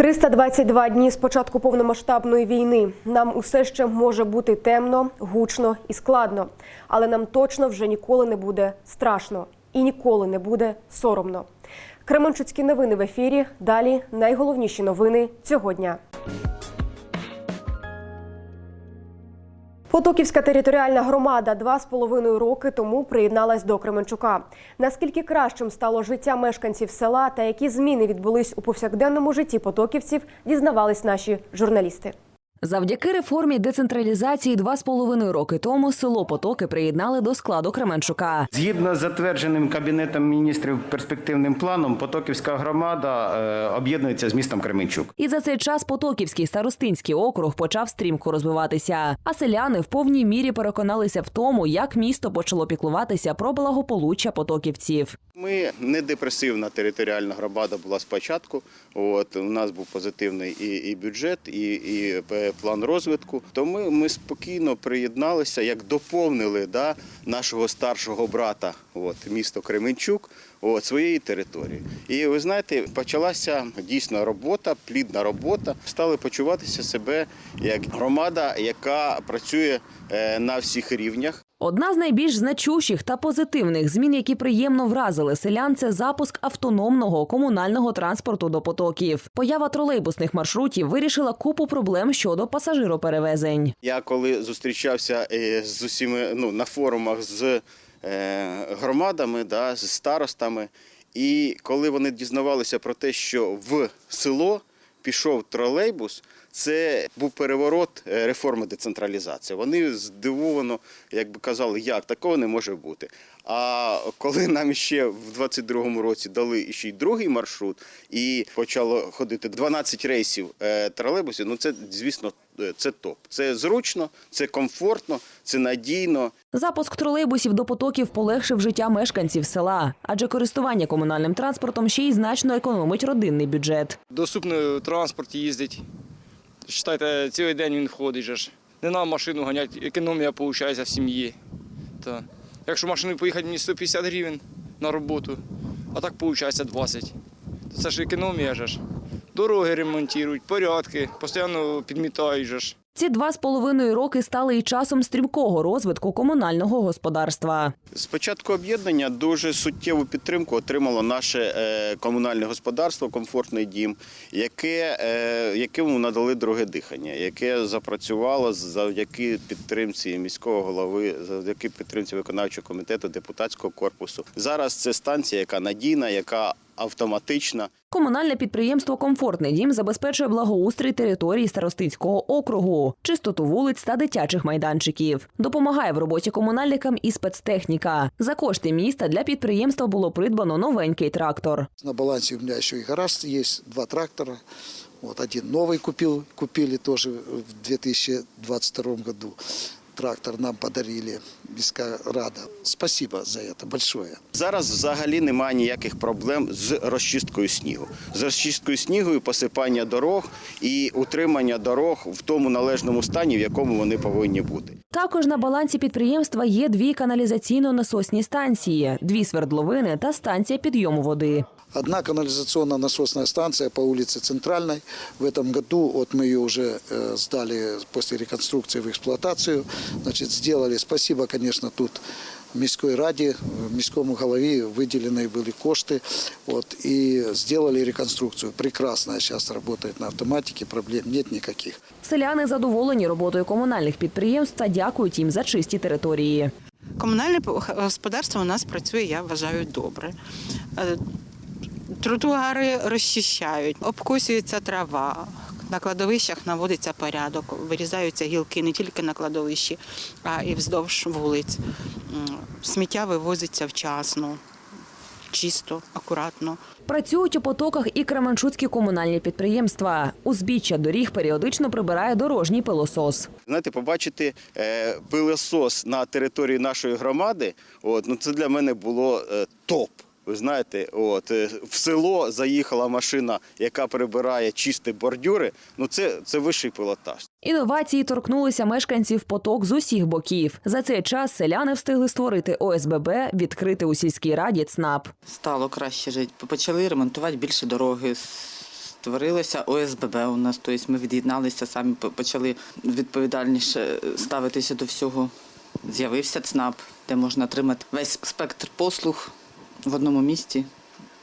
322 дні з початку повномасштабної війни. Нам усе ще може бути темно, гучно і складно, але нам точно вже ніколи не буде страшно і ніколи не буде соромно. Кременчуцькі новини в ефірі. Далі найголовніші новини цього дня. Потоківська територіальна громада два з половиною роки тому приєдналась до Кременчука. Наскільки кращим стало життя мешканців села та які зміни відбулись у повсякденному житті потоківців, дізнавались наші журналісти. Завдяки реформі децентралізації два з половиною роки тому село Потоки приєднали до складу Кременчука. Згідно з затвердженим кабінетом міністрів перспективним планом, Потоківська громада е, об'єднується з містом Кременчук. І за цей час Потоківський старостинський округ почав стрімко розвиватися. А селяни в повній мірі переконалися в тому, як місто почало піклуватися про благополуччя потоківців. Ми не депресивна територіальна громада була спочатку. От у нас був позитивний і, і бюджет, і, і е, план розвитку. То ми, ми спокійно приєдналися, як доповнили да, нашого старшого брата, от місто Кременчук, от, своєї території. І ви знаєте, почалася дійсно робота, плідна робота. Стали почуватися себе як громада, яка працює е, на всіх рівнях. Одна з найбільш значущих та позитивних змін, які приємно вразили селян, це запуск автономного комунального транспорту до потоків. Поява тролейбусних маршрутів вирішила купу проблем щодо пасажироперевезень. Я коли зустрічався е, з усіма ну, на форумах з е, громадами, да, з старостами, і коли вони дізнавалися про те, що в село пішов тролейбус, це був переворот е, реформи децентралізації. Вони здивовано, як би казали, як такого не може бути. А коли нам ще в 22-му році дали ще й другий маршрут, і почало ходити 12 рейсів е, тролейбусів, ну це звісно е, це топ. Це зручно, це комфортно, це надійно. Запуск тролейбусів до потоків полегшив життя мешканців села, адже користування комунальним транспортом ще й значно економить родинний бюджет. доступно транспорт їздить. Считайте, цілий день він ходить. ж. Не нам машину ганять, економія виходить в сім'ї. Та. Якщо машиною поїхати мені 150 гривень на роботу, а так виходить 20. То це ж економія ж. Дороги ремонтують, порядки, постійно підмітають ж. Ці два з половиною роки стали і часом стрімкого розвитку комунального господарства. З початку об'єднання дуже суттєву підтримку отримало наше е, комунальне господарство Комфортний дім, яке, е, якому надали друге дихання, яке запрацювало завдяки підтримці міського голови, завдяки підтримці виконавчого комітету, депутатського корпусу. Зараз це станція, яка надійна, яка автоматична. Комунальне підприємство Комфортний дім забезпечує благоустрій території старостинського округу, чистоту вулиць та дитячих майданчиків. Допомагає в роботі комунальникам і спецтехніка. За кошти міста для підприємства було придбано новенький трактор. На балансе у меня еще и гараж есть, два трактора. Вот один новый купил, купили тоже в 2022 году. Трактор нам подарили Рада. Спасибо за это большое. Зараз взагалі немає ніяких проблем з розчисткою снігу. З розчисткою снігу, і посипання дорог і утримання дорог в тому належному стані, в якому вони повинні бути. Також на балансі підприємства є дві каналізаційно-насосні станції, дві свердловини та станція підйому води. Одна канализационно-насосная станция по улице Центральной. В этом году вот мы ее уже э, сдали после реконструкции в эксплуатацию. Значит, сделали. Спасибо, конечно, тут міської раді, міському голові виділені були кошти. От, і сделали реконструкцию. Прекрасно сейчас работает на автоматике, проблем нет никаких. Селяни задоволені роботою комунальних підприємств та дякують їм за чисті території. Комунальне господарство у нас працює, я вважаю, добре. Тротуари розчищають, обкосюється трава. На кладовищах наводиться порядок, вирізаються гілки не тільки на кладовищі, а і вздовж вулиць. Сміття вивозиться вчасно, чисто, акуратно. Працюють у потоках і кременчуцькі комунальні підприємства. Узбіччя доріг періодично прибирає дорожній пилосос. Знаєте, побачити е, пилосос на території нашої громади, от, ну це для мене було е, топ. Ви знаєте, от е, в село заїхала машина, яка прибирає чисті бордюри. Ну це, це вищий пілотаж. Інновації торкнулися мешканців поток з усіх боків. За цей час селяни встигли створити ОСББ, відкрити у сільській раді ЦНАП. стало краще жити. Почали ремонтувати більше дороги, Створилося ОСББ у нас, тобто ми від'єдналися, самі почали відповідальніше ставитися до всього. З'явився ЦНАП, де можна отримати весь спектр послуг в одному місці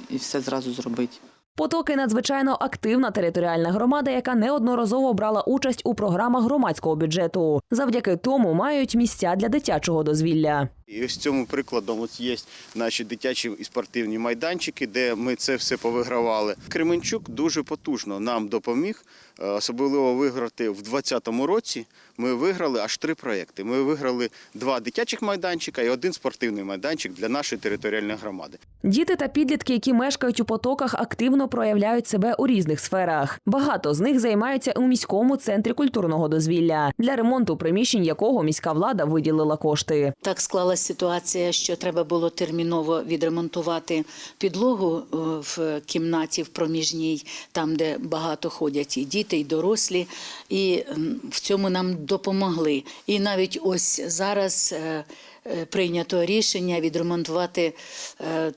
і все зразу зробити. Потоки надзвичайно активна територіальна громада, яка неодноразово брала участь у програмах громадського бюджету. Завдяки тому мають місця для дитячого дозвілля. І ось цьому прикладом от є наші дитячі і спортивні майданчики, де ми це все повигравали. Кременчук дуже потужно нам допоміг, е, особливо виграти в 2020 році. Ми виграли аж три проекти. Ми виграли два дитячих майданчика і один спортивний майданчик для нашої територіальної громади. Діти та підлітки, які мешкають у потоках, активно проявляють себе у різних сферах. Багато з них займаються у міському центрі культурного дозвілля, для ремонту приміщень якого міська влада виділила кошти. Так склалась ситуація, що треба було терміново відремонтувати підлогу е, в кімнаті в проміжній, там де багато ходять і діти, і дорослі, і в цьому нам допомогли. І навіть ось зараз. е, е, Прийнято рішення відремонтувати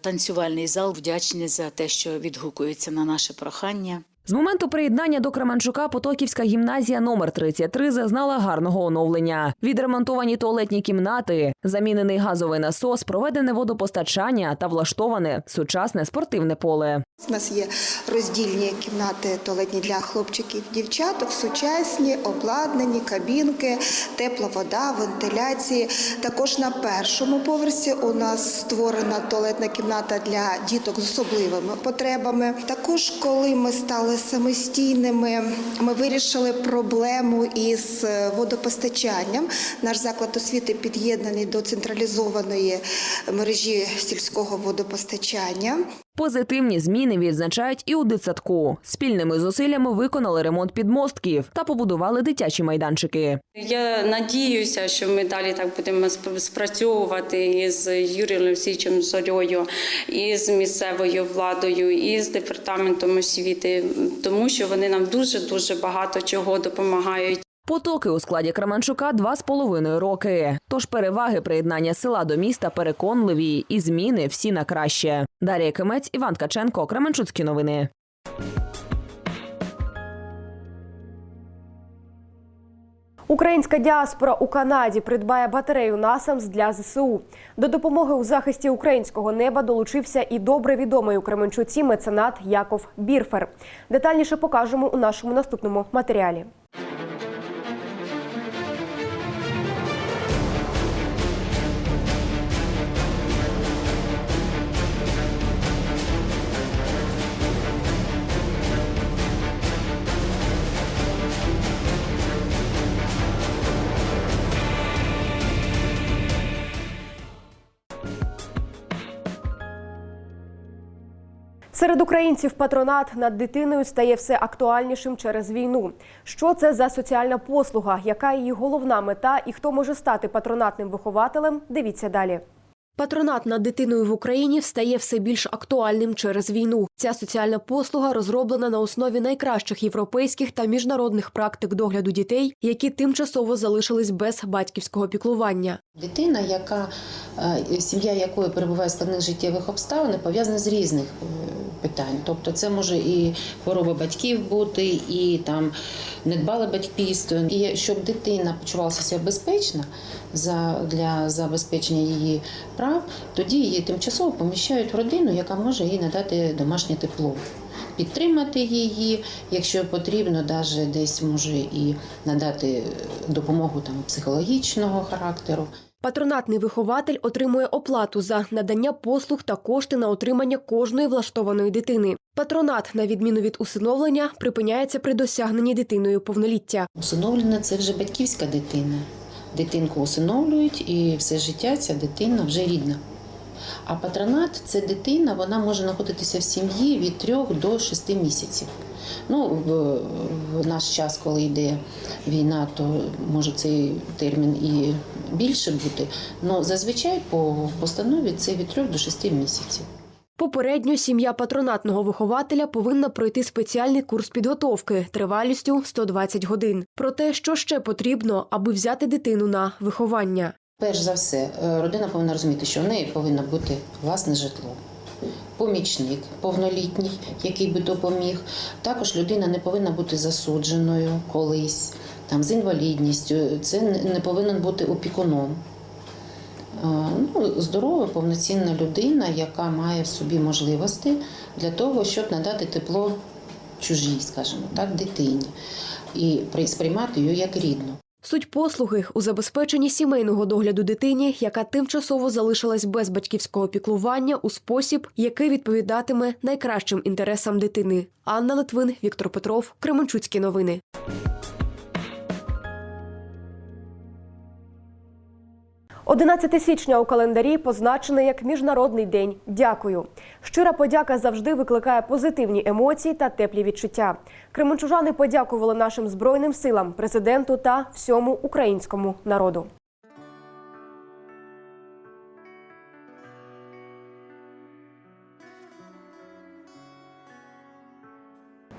танцювальний зал. Вдячні за те, що відгукується на наше прохання. З моменту приєднання до Кременчука Потоківська гімназія номер 33 зазнала гарного оновлення. Відремонтовані туалетні кімнати, замінений газовий насос, проведене водопостачання та влаштоване сучасне спортивне поле. У нас є роздільні кімнати туалетні для хлопчиків дівчаток, сучасні, обладнані, кабінки, тепла вода, вентиляції. Також на першому поверсі у нас створена туалетна кімната для діток з особливими потребами. Також, коли ми стали самостійними, ми вирішили проблему із водопостачанням. Наш заклад освіти під'єднаний до централізованої мережі сільського водопостачання. Позитивні зміни відзначають і у дитсадку. Спільними зусиллями виконали ремонт підмостків та побудували дитячі майданчики. Я надіюся, що ми далі так будемо сп- спрацьовувати із Юрієм Олексійовичем Зорьою, і з місцевою владою, і з департаментом освіти, тому що вони нам дуже дуже багато чого допомагають. Потоки у складі Кременчука два з половиною роки. Тож переваги приєднання села до міста переконливі і зміни всі на краще. Дар'я Кимець, Іван Ткаченко, Кременчуцькі новини. Українська діаспора у Канаді придбає батарею насамс для ЗСУ. До допомоги у захисті українського неба долучився і добре відомий у Кременчуці меценат Яков Бірфер. Детальніше покажемо у нашому наступному матеріалі. Серед українців патронат над дитиною стає все актуальнішим через війну. Що це за соціальна послуга, яка її головна мета і хто може стати патронатним вихователем? Дивіться далі. Патронат над дитиною в Україні стає все більш актуальним через війну. Ця соціальна послуга розроблена на основі найкращих європейських та міжнародних практик догляду дітей, які тимчасово залишились без батьківського піклування. Дитина, яка е, сім'я якої перебуває в складних життєвих обставин, пов'язана з різних е, питань. Тобто, це може і хвороба батьків бути, і там недбале батьківство. І щоб дитина почувалася себе безпечно за для забезпечення її прав, тоді її тимчасово поміщають в родину, яка може їй надати домашнє тепло. Підтримати її, якщо потрібно, навіть десь може і надати допомогу там психологічного характеру. Патронатний вихователь отримує оплату за надання послуг та кошти на отримання кожної влаштованої дитини. Патронат, на відміну від усиновлення, припиняється при досягненні дитиною повноліття. Усиновлена це вже батьківська дитина. Дитинку усиновлюють і все життя ця дитина вже рідна. А патронат це дитина, вона може знаходитися в сім'ї від 3 до 6 місяців. Ну, в, наш час, коли йде війна, то може цей термін і більше бути. Але зазвичай по постанові це від 3 до 6 місяців. Попередньо сім'я патронатного вихователя повинна пройти спеціальний курс підготовки тривалістю 120 годин. Про те, що ще потрібно, аби взяти дитину на виховання. Перш за все, е, родина повинна розуміти, що в неї повинно бути власне житло. помічник повнолітній, який би допоміг. Також людина не повинна бути засудженою колись, там, з інвалідністю. Це не не повинен бути опікуном. Е, Ну, здорова, повноцінна людина, яка має в собі можливості для того, щоб надати тепло чужій, скажімо так, дитині і при- сприймати її як рідну. Суть послуги у забезпеченні сімейного догляду дитині, яка тимчасово залишилась без батьківського піклування у спосіб, який відповідатиме найкращим інтересам дитини. Анна Литвин, Віктор Петров, Кременчуцькі новини. «11 січня у календарі позначений як Міжнародний день. Дякую. Щира подяка завжди викликає позитивні емоції та теплі відчуття. Кременчужани подякували нашим збройним силам, президенту та всьому українському народу.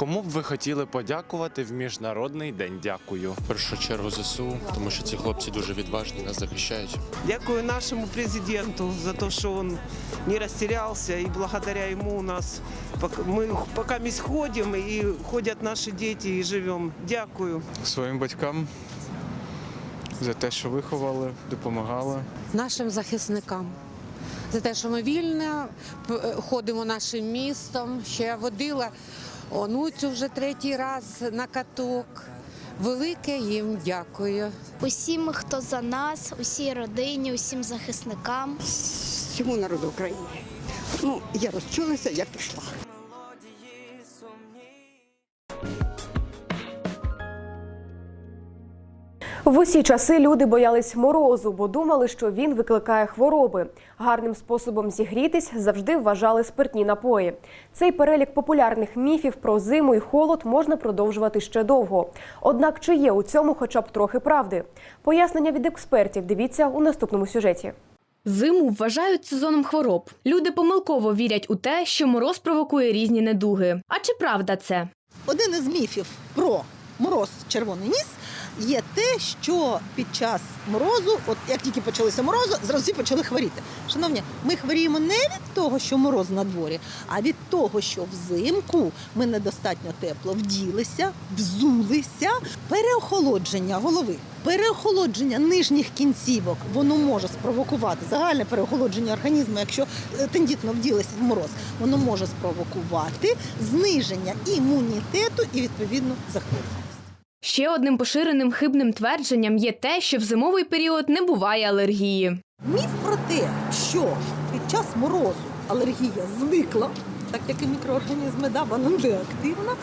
Кому б ви хотіли подякувати в міжнародний день? Дякую. В першу чергу ЗСУ, тому що ці хлопці дуже відважні, нас захищають. Дякую нашему президенту за то, что он не растерялся, и благодаря ему у нас пок- мы пока мы сходим, и ходят наши дети, и живем. Дякую. Своїм батькам за те, що виховали, допомагали. нашим захисникам. За те, що ми вільно ходимо нашим містом. Ще я водила онуцю вже третій раз на каток. Велике їм дякую. Усім, хто за нас, усій родині, усім захисникам. Всьому народу України. Ну, я розчулася, я пішла. В усі часи люди боялись морозу, бо думали, що він викликає хвороби. Гарним способом зігрітись завжди вважали спиртні напої. Цей перелік популярних міфів про зиму і холод можна продовжувати ще довго. Однак чи є у цьому хоча б трохи правди? Пояснення від експертів дивіться у наступному сюжеті. Зиму вважають сезоном хвороб. Люди помилково вірять у те, що мороз провокує різні недуги. А чи правда це? Один із міфів про мороз червоний ніс є те, що під час морозу, от як тільки почалися морози, зразу всі почали хворіти. Шановні, ми хворіємо не від того, що мороз на дворі, а від того, що взимку ми недостатньо тепло вділися, взулися, переохолодження голови. Переохолодження нижніх кінцівок воно може спровокувати загальне переохолодження організму, якщо е, тендітно вділися в мороз, воно може спровокувати зниження імунітету і відповідно захворювання. Ще одним поширеним хибним твердженням є те, що в зимовий період не буває алергії. Міф про те, що під час морозу алергія зникла, так як і мікроорганізми, да, вона неактивна,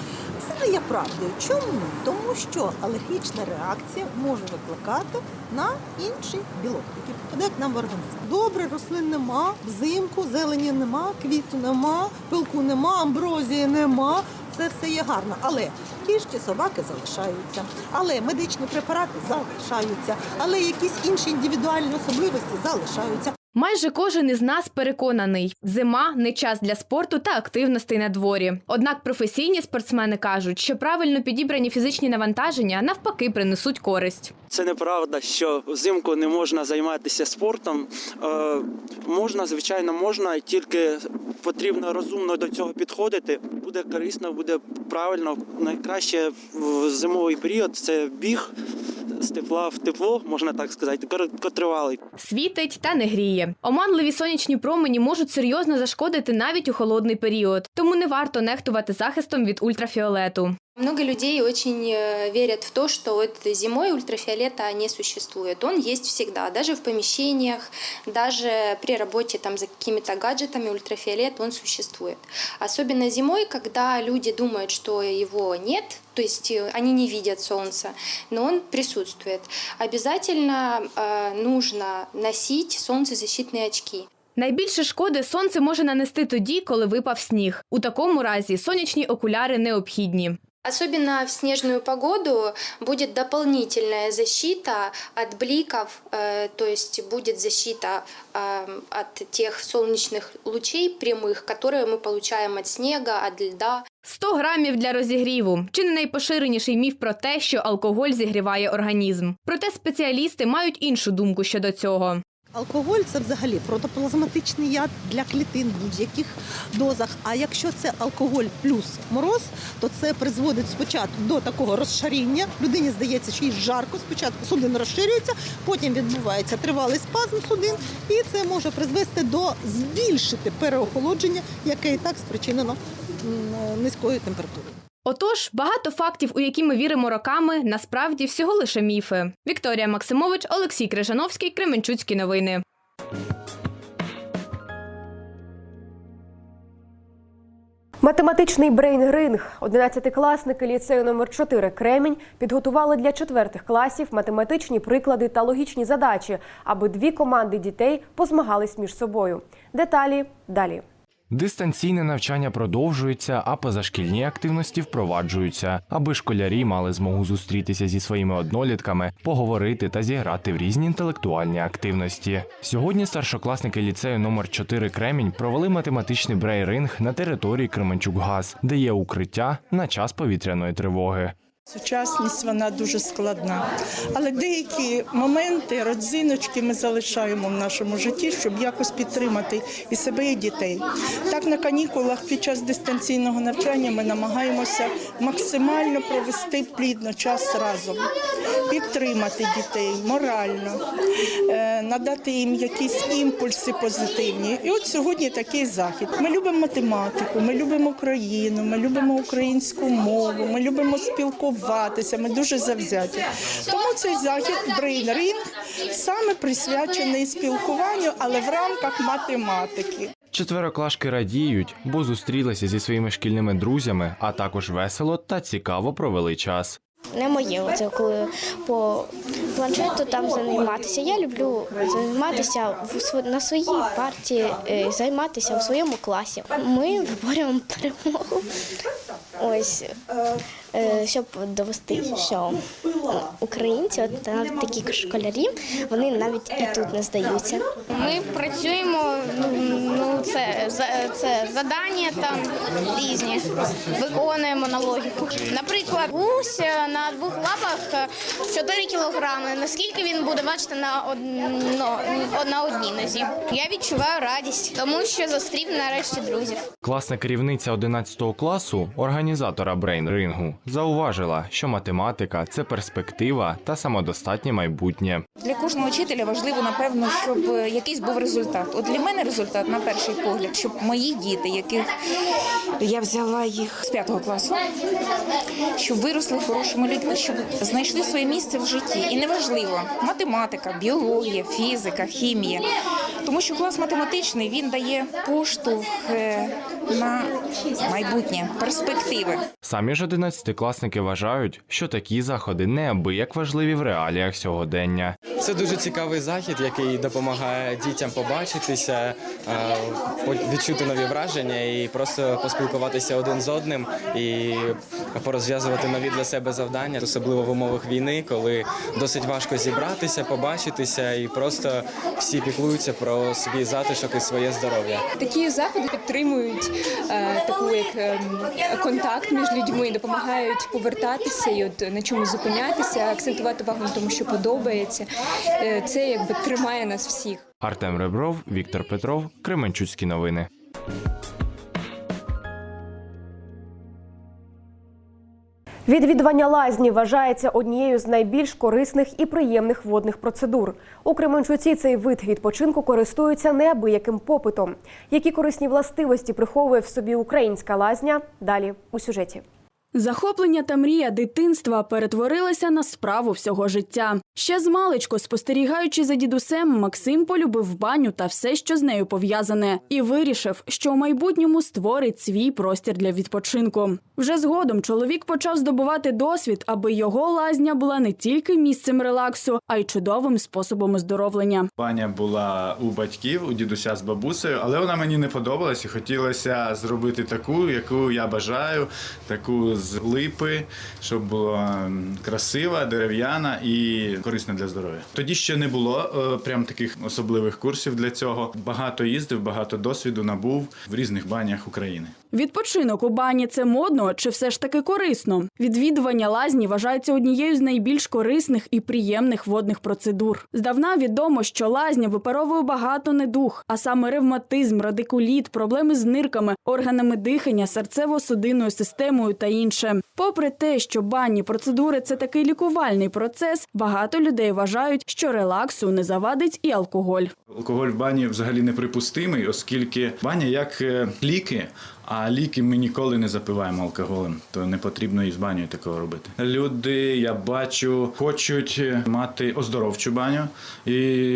це не є правдою. Чому? Тому що алергічна реакція може викликати на інший білок, який попадає к нам в організм. Добре, рослин нема, взимку зелені нема, квіту нема, пилку нема, амброзії нема. Це все є гарно. Але кішки, собаки залишаються, але медичні препарати залишаються, але якісь інші індивідуальні особливості залишаються. Майже кожен із нас переконаний, зима не час для спорту та активностей на дворі. Однак професійні спортсмени кажуть, що правильно підібрані фізичні навантаження навпаки принесуть користь. Це неправда, що взимку не можна займатися спортом. Е, можна, звичайно, можна, тільки потрібно розумно до цього підходити. Буде корисно, буде правильно. Найкраще в зимовий період це біг з тепла в тепло, можна так сказати, короткотривалий. Світить та не гріє. Оманливі сонячні промені можуть серйозно зашкодити навіть у холодний період, тому не варто нехтувати захистом від ультрафіолету. Много людей очень э, верят в то, что вот зимой ультрафиолета не существует. Он есть всегда, даже в помещениях, даже при работе там за какими-то гаджетами ультрафиолет он существует. Особенно зимой, когда люди думают, что его нет, то есть э, они не видят солнца, но он присутствует. Обязательно э, нужно носить солнцезащитные очки. Найбільше шкоди сонце може нанести тоді, коли випав сніг. У такому разі сонячні окуляри необхідні. Особенно в снежную погоду будет дополнительная защита от бликов, э, то есть будет защита э, от тех солнечных лучей прямых, которые мы получаем от снега, от льда. 100 грамів для розігріву чи не найпоширеніший міф про те, що алкоголь зігріває організм. Проте спеціалісти мають іншу думку щодо цього. Алкоголь це взагалі протоплазматичний яд для клітин в будь-яких дозах. А якщо це алкоголь плюс мороз, то це призводить спочатку до такого розшаріння. Людині здається, що їй жарко. Спочатку судин розширюється, потім відбувається тривалий спазм судин, і це може призвести до збільшити переохолодження, яке і так спричинено низькою температурою. Отож, багато фактів, у які ми віримо роками, насправді всього лише міфи. Вікторія Максимович, Олексій Крижановський, Кременчуцькі новини. Математичний брейн-ринг. Одинадцятикласники ліцею номер 4 Кремінь підготували для четвертих класів математичні приклади та логічні задачі, аби дві команди дітей позмагались між собою. Деталі далі. Дистанційне навчання продовжується, а позашкільні активності впроваджуються, аби школярі мали змогу зустрітися зі своїми однолітками, поговорити та зіграти в різні інтелектуальні активності. Сьогодні старшокласники ліцею номер 4 Кремінь провели математичний брейринг на території Кременчук-Газ, де є укриття на час повітряної тривоги. Сучасність вона дуже складна, але деякі моменти, родзиночки ми залишаємо в нашому житті, щоб якось підтримати і себе, і дітей. Так на канікулах під час дистанційного навчання ми намагаємося максимально провести плідно час разом, підтримати дітей морально, е, надати їм якісь імпульси позитивні. І от сьогодні такий захід. Ми любимо математику, ми любимо Україну, ми любимо українську мову, ми любимо спілкуватися. Ми дуже завзяті. Тому цей захід Brain Ring саме присвячений спілкуванню, але в рамках математики. Четвероклашки радіють, бо зустрілися зі своїми шкільними друзями, а також весело та цікаво провели час. Не моє, оце коли по планшету там займатися. Я люблю займатися в на своїй парті, е, займатися в своєму класі. Ми виборюємо перемогу. Ось е, щоб довести, що українці, от навіть такі школярі, вони навіть і тут не здаються. Ми працюємо, ну це це задання там різні, виконуємо на логіку. Наприклад, гусь е, на двох лапах е, 4 кілограми. Наскільки він буде бачити на одно, на одній нозі? Я відчуваю радість, тому що зустрів нарешті друзів. Класна керівниця 11 класу, організатора брейн-рингу, зауважила, що математика це перспектива та самодостатнє майбутнє. Для кожного вчителя важливо, напевно, щоб е, якийсь був результат. От для мене результат на перший погляд, щоб мої діти, яких я взяла їх з п'ятого класу, щоб виросли хорошими людьми, щоб знайшли своє місце в житті. І неважливо, математика, біологія, фізика, хімія. Тому що клас математичний він дає поштовх е, на майбутнє, перспективи. Самі ж 11-класники вважають, що такі заходи неабияк важливі в реаліях сьогодення. Це дуже цікавий захід, який допомагає дітям побачитися, е, відчути нові враження і просто поспілкуватися один з одним і порозв'язувати нові для себе завдання, особливо в умовах війни, коли досить важко зібратися, побачитися і просто всі піклуються про свій затишок і своє здоров'я. Такі заходи підтримують е, таку як ем, контакт між людьми, допомагають повертатися і от на чомусь зупинятися, акцентувати увагу на тому, що подобається. Е, це якби тримає нас всіх. Артем Ребров, Віктор Петров, Кременчуцькі новини. Відвідування лазні вважається однією з найбільш корисних і приємних водних процедур. У Кременчуці цей вид відпочинку користується неабияким попитом. Які корисні властивості приховує в собі українська лазня? Далі у сюжеті. Захоплення та мрія дитинства перетворилися на справу всього життя. Ще з маличку, спостерігаючи за дідусем, Максим полюбив баню та все, що з нею пов'язане, і вирішив, що у майбутньому створить свій простір для відпочинку. Вже згодом чоловік почав здобувати досвід, аби його лазня була не тільки місцем релаксу, а й чудовим способом оздоровлення. Баня була у батьків, у дідуся з бабусею, але вона мені не подобалась і хотілося зробити таку, яку я бажаю, таку з липи, щоб була красива, дерев'яна і корисна для здоров'я. Тоді ще не було е, прям таких особливих курсів для цього. Багато їздив, багато досвіду набув в різних банях України. Відпочинок у бані це модно чи все ж таки корисно? Відвідування лазні вважається однією з найбільш корисних і приємних водних процедур. Здавна відомо, що лазня випаровує багато недуг, а саме ревматизм, радикуліт, проблеми з нирками, органами дихання, серцево-судинною системою та інше. Попри те, що банні процедури це такий лікувальний процес, багато людей вважають, що релаксу не завадить і алкоголь. Алкоголь в бані взагалі неприпустимий, оскільки баня як е, ліки, а ліки ми ніколи не запиваємо алкоголем, то не потрібно і з такого робити. Люди, я бачу, хочуть мати оздоровчу баню, і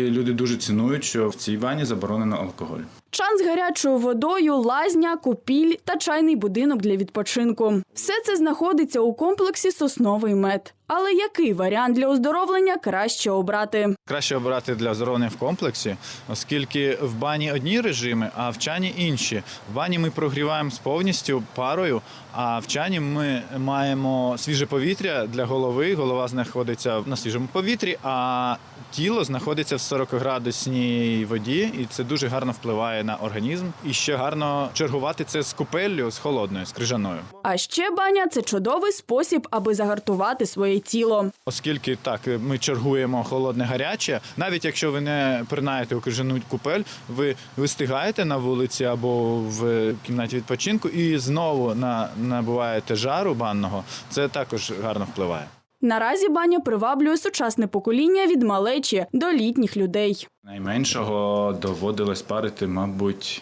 люди дуже цінують, що в цій бані заборонено алкоголь. Чан з гарячою водою, лазня, купіль та чайний будинок для відпочинку. Все це знаходиться у комплексі сосновий мед. Але який варіант для оздоровлення краще обрати? Краще обирати для оздоровлення в комплексі, оскільки в бані одні режими, а в чані інші. В бані ми прогріваємо з повністю парою, а в чані ми маємо свіже повітря для голови. Голова знаходиться на свіжому повітрі, а тіло знаходиться в 40-градусній воді, і це дуже гарно впливає на організм. І ще гарно чергувати це з купеллю, з холодною, з крижаною. А ще баня це чудовий спосіб, аби загартувати своє тіло. Оскільки так ми чергуємо холодне гаряче, навіть якщо ви не принаєте у крижану купель, ви вистигаєте на вулиці або в кімнаті відпочинку і знову на, набуваєте жару банного, це також гарно впливає. Наразі баня приваблює сучасне покоління від малечі до літніх людей. Найменшого доводилось парити, мабуть,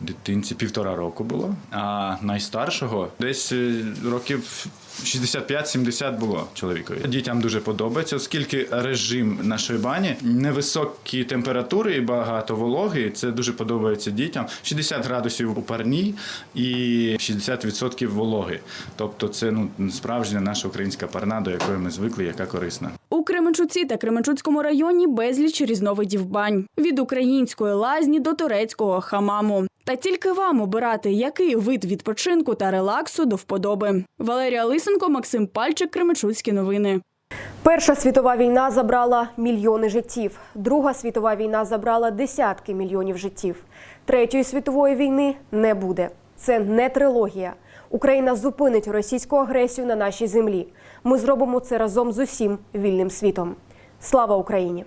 дитинці півтора року було, а найстаршого десь е, років 65-70 було чоловікові. Дітям дуже подобається, оскільки режим нашої бані невисокі температури і багато вологи. Це дуже подобається дітям. 60 градусів у парній і 60% вологи. Тобто, це ну справжня наша українська парна, до якої ми звикли, яка корисна. Кременчуці та Кременчуцькому районі безліч різновидів бань від української лазні до турецького хамаму. Та тільки вам обирати, який вид відпочинку та релаксу до вподоби. Валерія Лисенко, Максим Пальчик, Кременчуцькі новини. Перша світова війна забрала мільйони життів. Друга світова війна забрала десятки мільйонів життів. Третьої світової війни не буде. Це не трилогія. Україна зупинить російську агресію на нашій землі. Ми зробимо це разом з усім вільним світом. Слава Україні!